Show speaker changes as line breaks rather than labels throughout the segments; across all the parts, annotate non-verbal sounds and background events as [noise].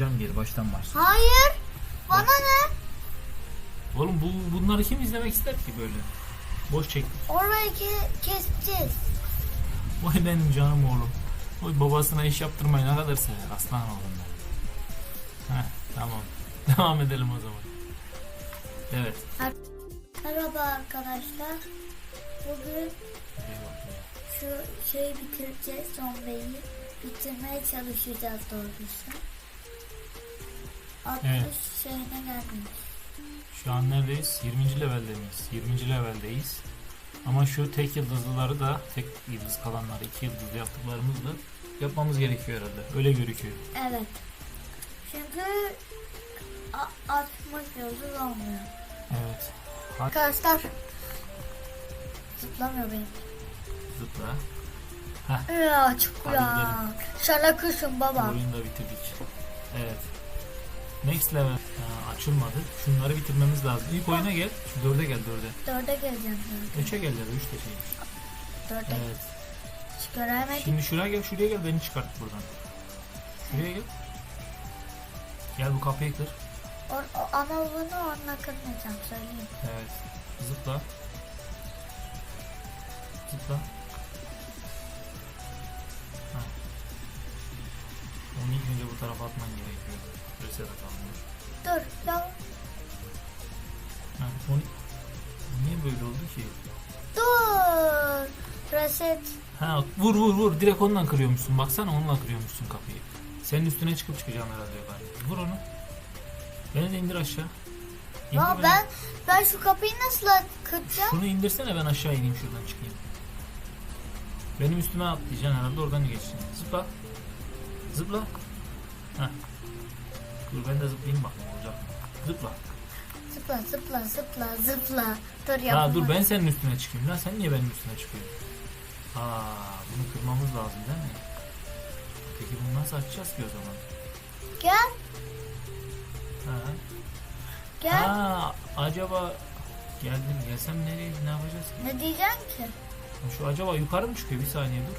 Yapacağım geri baştan başla.
Hayır. Bana ne?
Oğlum bu bunları kim izlemek ister ki böyle? Boş çek.
Orayı ke- keseceğiz.
Vay benim canım oğlum. Oy babasına iş yaptırmayı ne kadar sever aslan oğlum ben. Heh tamam. [laughs] Devam edelim o zaman. Evet.
Merhaba arkadaşlar. Bugün şu şeyi bitireceğiz. Zombiyi bitirmeye çalışacağız doğrusu. 60
Evet.
şeyine gelmiş.
Şu an neredeyiz? 20. levelde miyiz? 20. leveldeyiz. Ama şu tek yıldızlıları da tek yıldız kalanları iki yıldızlı yaptıklarımızı da yapmamız gerekiyor herhalde. Öyle gözüküyor.
Evet. Çünkü a- 60 yıldız olmuyor.
Evet.
Arkadaşlar zıplamıyor benim.
zıpla.
Ya çok
Hadi
ya. Şana kışın baba.
Oyunu da bitirdik. Evet. Next level ha, açılmadı. Şunları bitirmemiz lazım. İlk oyuna gel. Şu dörde gel dörde.
Dörde geleceğim dörde.
Üçe gel da üç de şeymiş.
Dörde.
Evet.
Göremedim.
Şimdi şuraya gel şuraya gel beni çıkart buradan. Şuraya gel. Gel bu kapıyı kır.
O- o- ama bunu onunla kırmayacağım söyleyeyim.
Evet. Zıpla. Zıpla. Ha. Onu ilk önce bu tarafa atman gerekiyor. Reset atalım.
Dur ya
Ha, onu... Niye böyle oldu ki?
dur. Reset.
Ha vur vur vur direkt ondan kırıyormuşsun. Baksana onunla kırıyormuşsun kapıyı. Senin üstüne çıkıp çıkacağım herhalde galiba. Vur onu. Beni de indir aşağı. İndir beni.
ben ben şu kapıyı nasıl kıracağım?
Şunu indirsene ben aşağı ineyim şuradan çıkayım. Benim üstüme atlayacaksın herhalde oradan geçeceksin. Zıpla. Zıpla. Heh. Dur ben de zıplayayım bakayım olacak mı? Zıpla.
Zıpla zıpla zıpla zıpla. Dur
Ha
yapma.
dur ben senin üstüne çıkayım. Lan sen niye benim üstüne çıkıyorsun? Aa bunu kırmamız lazım değil mi? Peki bunu nasıl açacağız ki o zaman?
Gel
Ha.
gel.
Ha, acaba geldim gelsem nereye ne yapacağız ki?
Ne diyeceksin ki?
Şu acaba yukarı mı çıkıyor? Bir saniye dur.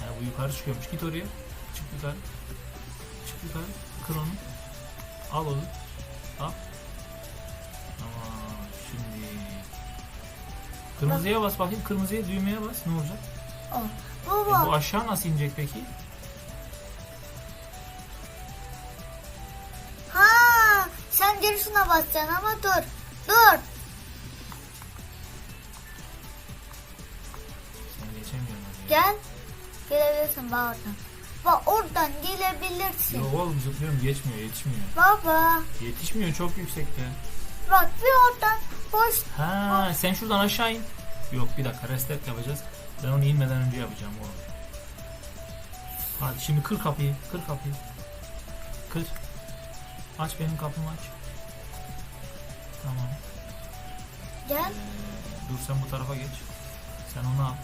Ha, bu yukarı çıkıyormuş. Git oraya. Çık yukarı. Çık yukarı. Kır onu. Al onu. Al. Tamam. Şimdi kırmızıya bas bakayım. Kırmızıya düğmeye bas. Ne olacak?
O.
E,
Baba.
bu aşağı nasıl inecek peki?
Ha, sen geri şuna basacaksın ama dur. Dur.
Sen geçemiyorsun oraya.
Gel. Gelebilirsin oradan. Bak oradan gelebilirsin.
Yok oğlum zıplıyorum geçmiyor yetişmiyor.
Baba.
Yetişmiyor çok yüksekte.
Bak bir oradan boş.
Ha sen şuradan aşağı in. Yok bir dakika reset yapacağız. Ben onu inmeden önce yapacağım oğlum. Hadi şimdi kır kapıyı. Kır kapıyı. Kır. Aç benim kapımı aç. Tamam.
Gel.
Ee, dur sen bu tarafa geç. Sen onu al.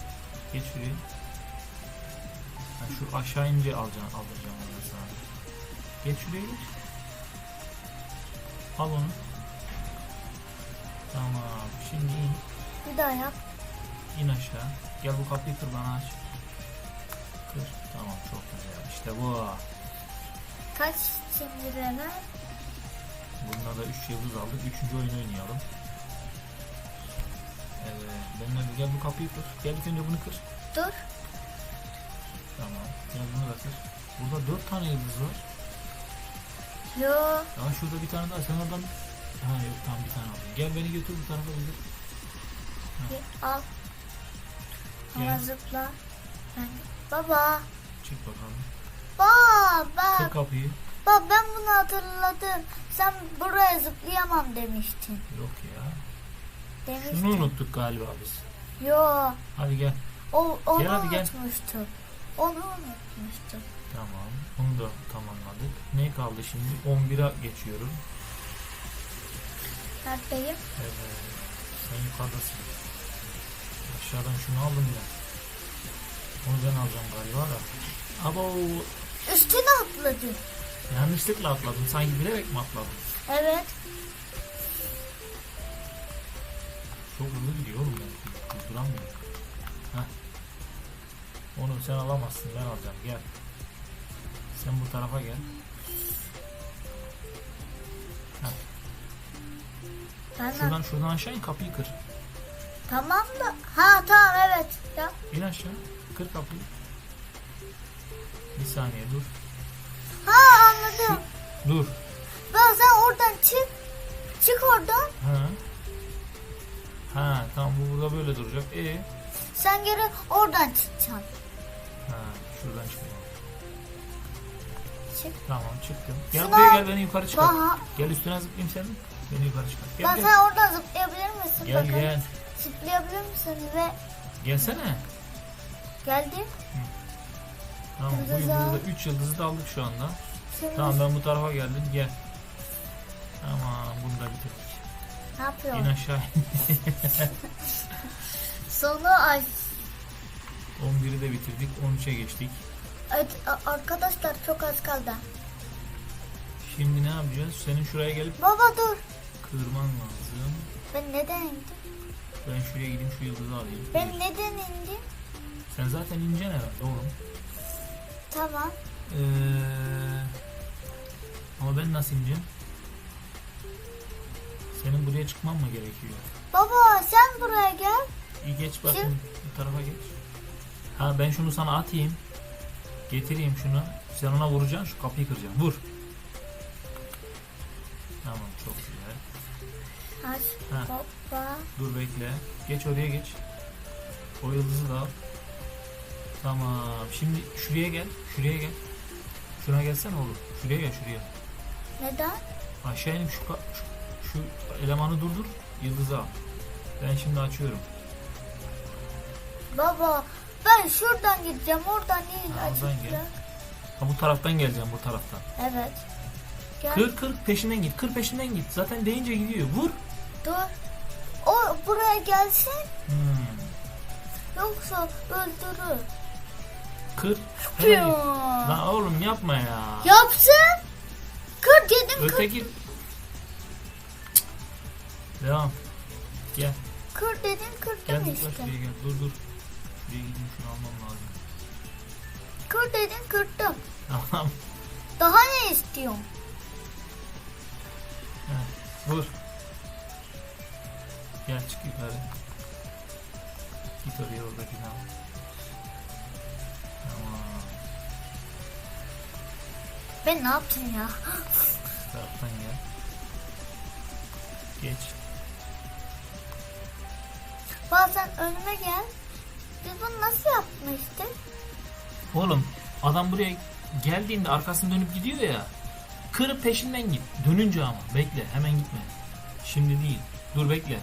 Geç şuraya. Ha, şu aşağı ince alacaksın, alacağım onu sana. Geç şuraya geç. Al onu. Tamam. Şimdi in.
Bir daha yap.
İn aşağı. Gel bu kapıyı kır bana aç. Kır. Tamam çok güzel. İşte bu.
Kaç şimdi bana?
Bunda da 3 yıldız aldık. 3. oyunu oynayalım. Evet. Benimle bir gel bu kapıyı kır. Gel ilk önce bunu kır.
Dur.
Tamam. Da kır. Burada 4 tane yıldız var.
Yo.
Ya şurada bir tane daha. Sen oradan... Ha yok tamam bir tane aldım. Gel beni götür bu tarafa gidelim.
Bir al. Ama
Gel.
zıpla. Ben... Baba.
Çık bakalım.
Baba.
Kır kapıyı.
Bak ben bunu hatırladım. Sen buraya zıplayamam demiştin.
Yok ya.
Demiştin.
Şunu unuttuk galiba biz.
Yo.
Hadi gel.
O, onu
Gel hadi gel.
Onu unutmuştum.
Tamam. Onu da tamamladık. Ne kaldı şimdi? 11'e geçiyorum.
Neredeyim?
Evet. Sen yukarıdasın. Aşağıdan şunu aldım ya. Onu ben alacağım galiba da. Abo
Üstüne atladım.
yanlışlıkla atladım. Sanki bilerek mi atladım?
Evet.
Çok hızlı gidiyor oğlum ben. Durduramıyorum. Onu sen alamazsın ben alacağım gel. Sen bu tarafa gel.
Ben
Şuradan şuradan aşağı in kapıyı kır.
Tamam da. Ha tamam evet. Ya.
İn aşağı. Kır kapıyı. Bir saniye dur.
Ha anladım.
Dur.
Ben sen oradan çık. Çık oradan.
Ha. Ha tamam bu burada böyle duracak. E.
Sen geri oradan çıkacaksın
ha şuradan çıkıyor.
Çık.
Tamam çıktım. Gel
Şuna-
buraya gel beni yukarı çıkar.
Daha.
Gel üstüne zıplayayım senin. Beni yukarı çıkar. Gel
Ben
gel.
sen oradan zıplayabilir misin?
Gel
Bakın.
gel.
Zıplayabilir misin? Ve
Gelsene.
geldim.
Tamam bu
Yıldız al.
yıldızı 3 yıldızı da aldık şu anda.
Şimdi
Tamam ben bu tarafa geldim gel. Tamam bunu da bitirdik.
ne
İn
yapıyorsun?
aşağı. [laughs]
Sonu ay.
11'i de bitirdik. 13'e geçtik.
Evet, arkadaşlar çok az kaldı.
Şimdi ne yapacağız? Senin şuraya gelip
Baba dur.
kırman lazım.
Ben neden indim?
Ben şuraya gideyim şu yıldızı alayım.
Ben neden indim?
Sen zaten ineceksin herhalde oğlum.
Tamam.
Ee, ama ben nasıl ineceğim? Senin buraya çıkman mı gerekiyor?
Baba sen buraya gel.
İyi geç bakayım. Bu tarafa geç. Ha ben şunu sana atayım. Getireyim şunu. Sen ona vuracaksın. Şu kapıyı kıracaksın. Vur. Tamam çok güzel.
Aç.
Ha.
Baba.
Dur bekle. Geç oraya geç. O yıldızı da al. Tamam. Şimdi şuraya gel. Şuraya gel. Şuna gelsene olur. Şuraya gel şuraya.
Neden?
Aşağı inip şu, ka- şu, şu elemanı durdur. Yıldızı al. Ben şimdi açıyorum.
Baba ben şuradan gideceğim. Oradan değil.
Ha, oradan gel. Ha bu taraftan geleceğim bu taraftan.
Evet. Gel.
Kır kır peşinden git. Kır peşinden git. Zaten deyince gidiyor. Vur.
Dur. O buraya gelsin.
Hmm.
Yoksa öldürür.
Kır. Hemen git.
Piyon.
Lan oğlum yapma ya.
Yapsın. Kır dedim kır.
Öteki. Devam. Gel.
Kır dedim
Gel
kırdım işte.
şuraya gel. Dur dur. Şuraya gideyim şunu almam lazım.
Kır dedim kırdım.
Tamam.
Daha ne istiyorsun?
Heh, Vur. Gel çık yukarı. Git oraya oradakini al. Tamam.
Ben ne yaptım ya?
Taraftan gel. Geç.
Bazen önüme gel. Biz bunu nasıl yapmıştık?
Oğlum adam buraya geldiğinde arkasını dönüp gidiyor ya. Kırıp peşinden git. Dönünce ama. Bekle hemen gitme. Şimdi değil. Dur bekle.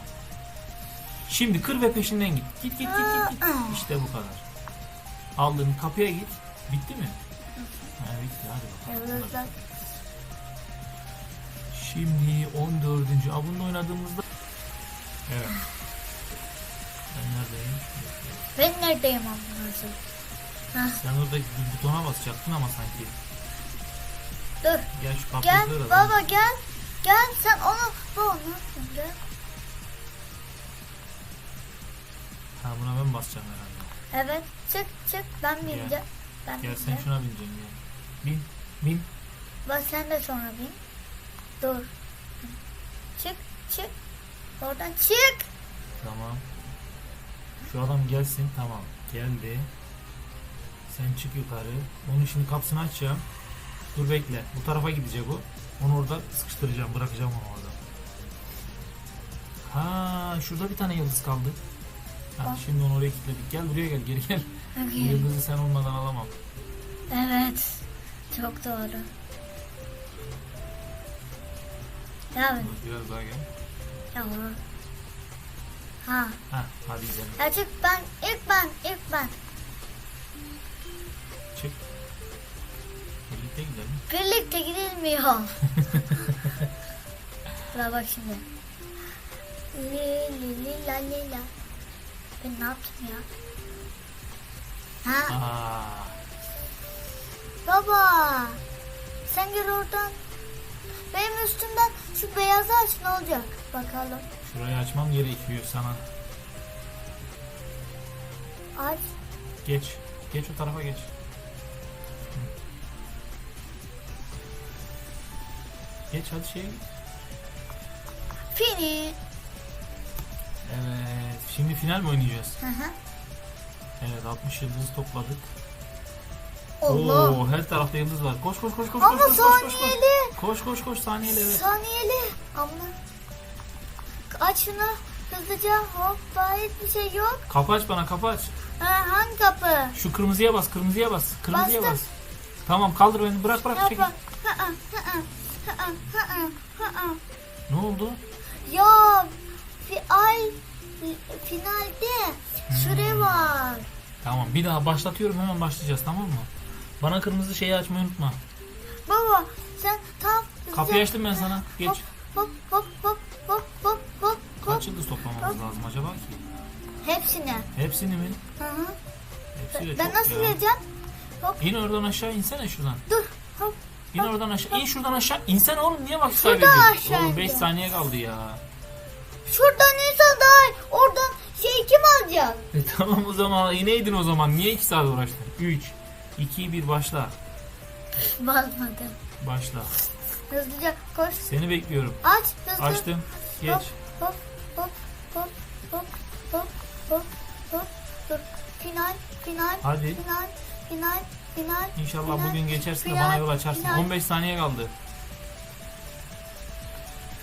Şimdi kır ve peşinden git. Git git git git. git. İşte bu kadar. Aldın kapıya git. Bitti mi? Ha bitti hadi bakalım. Şimdi 14. Abunla oynadığımızda Ben neredeyim
amınızı?
Sen orada bir butona basacaktın ama sanki.
Dur.
Gel şu
Gel
kır.
baba gel. Gel sen onu bu ne yapıyorsun gel.
Ha buna ben basacağım herhalde.
Evet çık çık ben bineceğim. Ben
Gel sen
bineceğim.
şuna bineceksin gel. Bin. Bin.
Bak sen de sonra bin. Dur. Çık çık. Oradan çık.
Tamam. Şu adam gelsin. Tamam. Geldi. Sen çık yukarı. Onun şimdi kapısını açacağım. Dur bekle. Bu tarafa gidecek o. Onu orada sıkıştıracağım. Bırakacağım onu orada. Ha, şurada bir tane yıldız kaldı. Ha, şimdi onu oraya kilitledik. Gel buraya gel. Geri gel. Bu yıldızı sen olmadan alamam.
Evet. Çok doğru. Ya
Dur, biraz daha gel.
yavrum. Ha.
Ha, hadi gidelim.
Ya çık ben ilk ben ilk ben.
Çık. Birlikte gidelim.
Birlikte gidilmiyor. [laughs] Buna bak şimdi. Li li li la li la. Ben ne yaptım ya? Ha
Aa,
baba. Sen gel oradan. Benim üstümden şu beyazı aç ne olacak? Bakalım.
Şurayı açmam gerekiyor sana.
Aç.
Geç. Geç o tarafa geç. Geç hadi git.
Fini.
Evet. Şimdi final mi oynayacağız?
Hı hı.
Evet 60 yıldızı topladık.
Allah.
Oo, her tarafta yıldız var. Koş koş koş koş
Ama
koş koş koş koş.
saniyeli.
Koş koş koş saniyeli.
Saniyeli. Ama. Aç şunu. Hızlıca hoppa hiçbir şey yok.
Kapı aç bana kapı aç.
Ha, hangi kapı?
Şu kırmızıya bas kırmızıya bas. Kırmızıya
Bastım.
bas. Tamam kaldır beni bırak bırak çekil. Ne oldu?
Ya fi ay finalde süre var.
Tamam bir daha başlatıyorum hemen başlayacağız tamam mı? Bana kırmızı şeyi açmayı unutma.
Baba sen tam
Kapıyı açtım ben sana. Geç.
Hop hop hop hop hop hop hop hop.
Kaç yıldız toplamamız lazım acaba ki?
Hepsini.
Hepsini mi?
Hı hı.
Hepsiyle
Ben
çok
nasıl
ya.
geleceğim?
İn oradan aşağı insene şuradan.
Dur. Hop.
İn oradan aşağı. İn şuradan aşağı. İnsene oğlum niye vakit
Şuradan
kaybediyorsun?
aşağı
Oğlum 5
ineceğim.
saniye kaldı ya.
Şuradan insan daha. Oradan şey kim alacak?
E, tamam o zaman ineydin o zaman. Niye 2 saat uğraştın? 3, 2, 1 başla.
Basmadım.
Başla.
Hızlıca koş.
Seni bekliyorum.
Aç hızlı.
Açtım. Geç.
Hop hop hop hop hop hop hop hop dur. Final final
Hadi.
final final final.
İnşallah
final,
bugün geçersin de
final,
bana yol açarsın.
final,
15 saniye kaldı.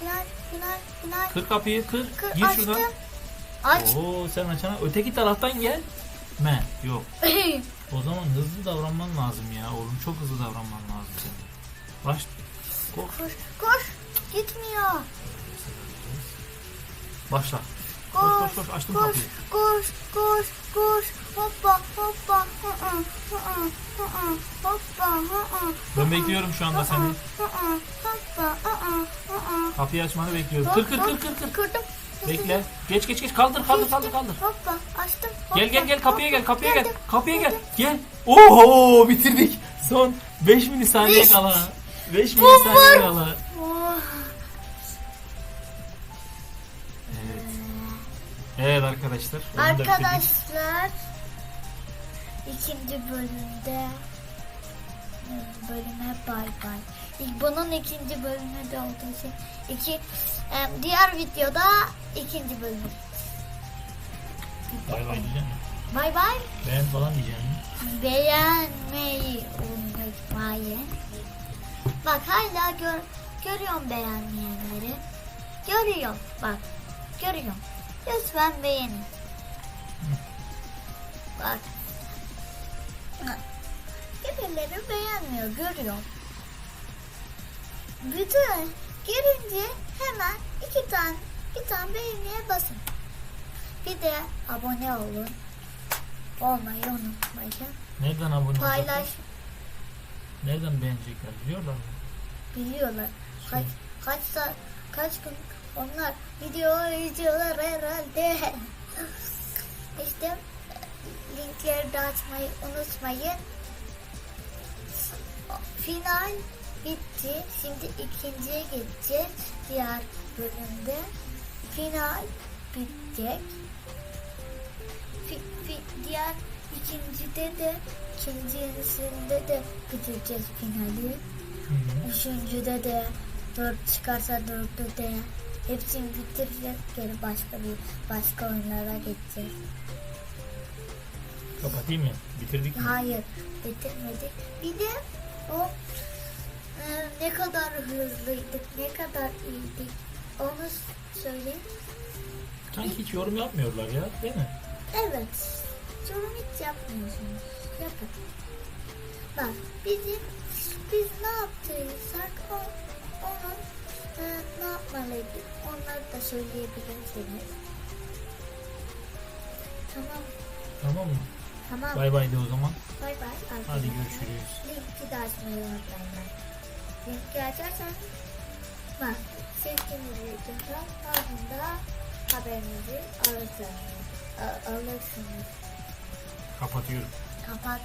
Final final final.
Kır kapıyı kır.
Kır,
Gir
açtım.
şuradan.
Aç.
Oo sen açana öteki taraftan gel. Me yok. [coughs] O zaman hızlı davranman lazım ya oğlum. Çok hızlı davranman lazım senin. Baş. Koş.
koş koş. Gitmiyor.
Başla.
Koş
Koş koş açtım
koş
kapıyı.
koş koş koş. Hoppa hoppa. Hı hı hı hı hı hı. Hoppa hı hı.
Ben bekliyorum şu anda seni.
Hı hı hoppa hı hı hı hı.
Kapıyı açmanı bekliyorum. Kır kır kır kır kır.
Kırdım.
Bekle. Geç geç geç kaldır kaldır kaldır kaldır.
Hoppa açtım. Hoppa,
Gel gel gel kapıya gel kapıya gel. Kapıya gel. Gel. Oho bitirdik. Son 5 milisaniye kala. 5 milisaniye kala. Evet arkadaşlar. oyunu da bitirdik.
Arkadaşlar ikinci bölümde bölüme bay bay. İlk bunun ikinci bölümü de olduğu için iki em, diğer videoda ikinci bölüm.
Bay bay diyeceğim.
Bay bay.
Beğen falan diyeceğim.
Beğenmeyi unutmayın. Bak hala gör, görüyorum beğenmeyenleri. Görüyorum bak. Görüyorum. Lütfen beğenin. Bak. Birileri beğenmiyor görüyorum. Bütün girince hemen iki tane bir tane beğeniye basın. Bir de abone olun. Olmayı unutmayın.
Nereden abone olacaklar?
Paylaş
Nereden beğenecekler biliyorlar mı?
biliyorlar. Kaç kaç saat kaç gün onlar video izliyorlar herhalde. işte linkleri de açmayı unutmayın. Final bitti. Şimdi ikinciye geçeceğiz. Diğer bölümde final bitecek. Fi, fi, diğer ikincide de ikincisinde de bitireceğiz finali.
Hı hı.
Üçüncüde de dört çıkarsa dörtte de hepsini bitireceğiz. Geri başka bir başka oyunlara geçeceğiz.
Kapatayım mı? Bitirdik mi?
Hayır bitirmedik. Bir de o e, ne kadar hızlıydık, ne kadar iyiydik onu söyleyeyim.
Sanki hiç yorum yapmıyorlar ya değil mi?
Evet. Yorum hiç yapmıyorsunuz. Yapın. Bak bizim biz ne yaptıysak o, ne yapmalıydık onları da söyleyebilirsiniz. Tamam.
Tamam mı?
Tamam.
Bay bay de o zaman.
Bay bay.
Hadi
arkadaşlar.
görüşürüz.
Linki de açmayı unutmayın. Linki açarsan bak seçtiğiniz videodan ardında haberinizi alırsınız. Alırsınız.
Kapatıyorum.
Kapat.